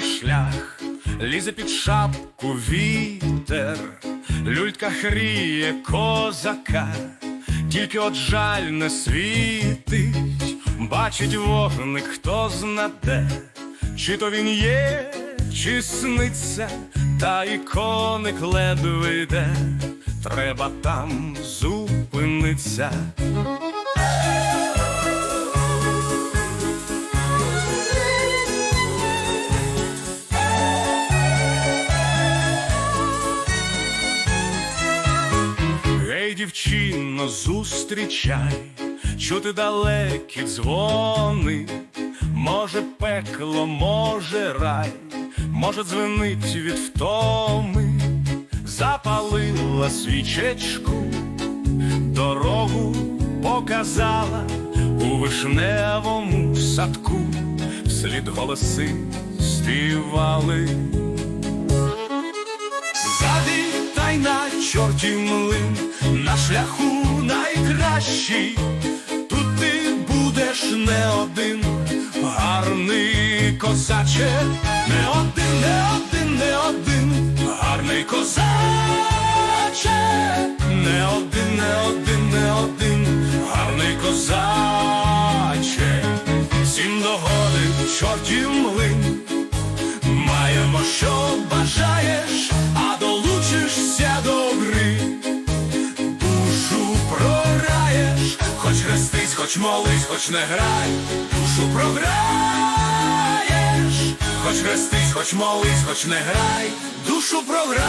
шлях, лізе під шапку вітер, люлька хріє козака, тільки от жаль не світить, бачить вогник, хто знаде, чи то він є, чи сниться, та і коник ледве йде, треба там зупиниться. Дівчино, зустрічай, чути далекі дзвони, може пекло, може рай, може дзвенить від втоми, запалила свічечку, дорогу показала у вишневому садку, вслід голоси співали. Чорті млин, шляху найкращий, тут ти будеш не один, гарний козаче, не один, не один, не один, гарний козаче, не один, не один, не один, гарний козаче, всім догодить чортів млин. Маємо, що бажаєш, хоч молись, хоч не грай, душу програєш, хоч хрестись, хоч молись, хоч не грай, душу програєш.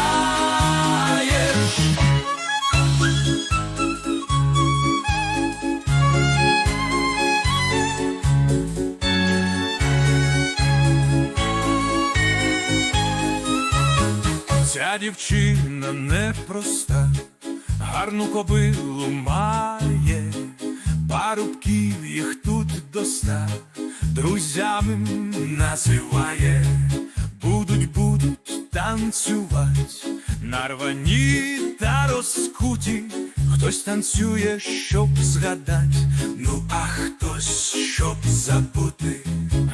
Ця дівчина непроста, гарну кобилу має, парубків їх тут до ста, друзями називає, будуть, будуть танцювати, нарвані та розкуті, хтось танцює, щоб згадать, ну а хтось, щоб забути.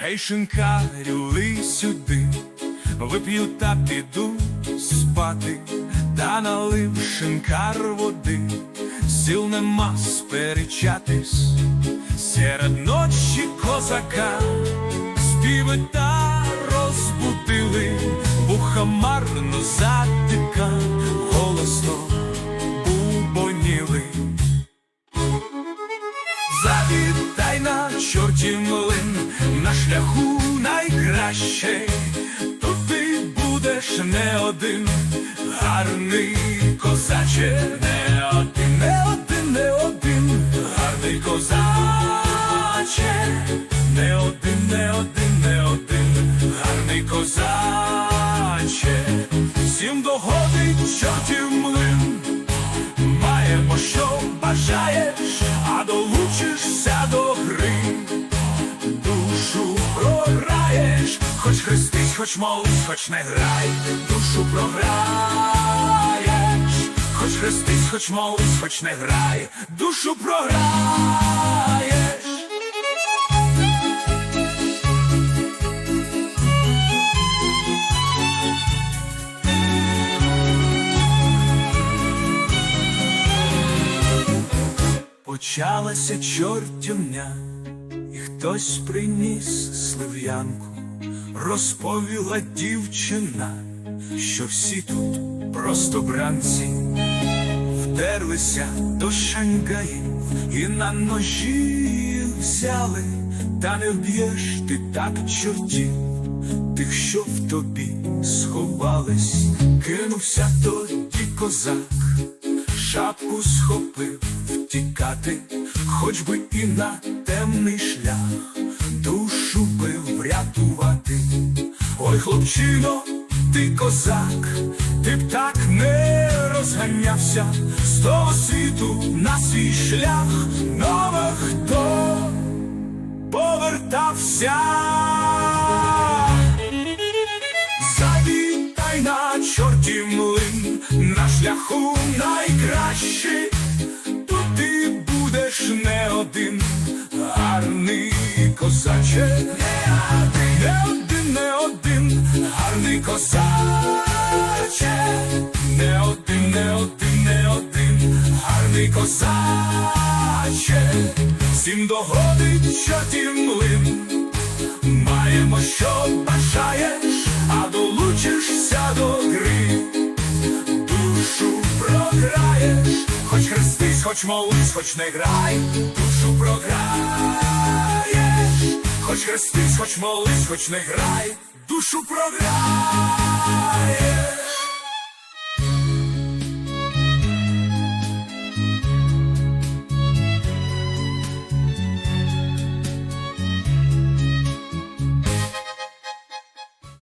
Гей, шинкарю, ви сюди. Вип'ю та піду спати, та налив шинкар води, сил нема сперечатись, серед ночі козака, співи та розбудили, вуха марно затика, голосно бубоніли. Завітай на чорті млин, на шляху найкраще, тут ти будеш не один, гарний козаче, не козаче, не один, не один, не один, гарний козаче, всім догодить чортів млин. Маємо, що бажаєш, а долучишся до гри, душу програєш, хоч хрестись, хоч молись, хоч не грай, душу програєш, хоч хрестись, хоч молись, хоч не грай, душу програєш. Почалася чортівня, і хтось приніс слив'янку, розповіла дівчина, що всі тут просто бранці, вдерлися до шангаїв і на ножі взяли, та не вб'єш ти так чортів, тих, що в тобі сховались, кинувся тоді козак шапку схопив втікати, хоч би і на темний шлях, душу би врятувати. Ой, хлопчино, ти козак, ти б так не розганявся з того світу на свій шлях, нове хто повертався. Завітай на чорті млин, на шляху найкращий, тут ти будеш не один, гарний козаче, не один, не один, гарний козаче, козаче, всім догодить, що млин. Маємо, що бажаєш, а долучишся до гри, душу програєш, хоч хрестись, хоч молись, хоч не грай, душу програєш, хоч хрестись, хоч молись, хоч не грай, душу програєш.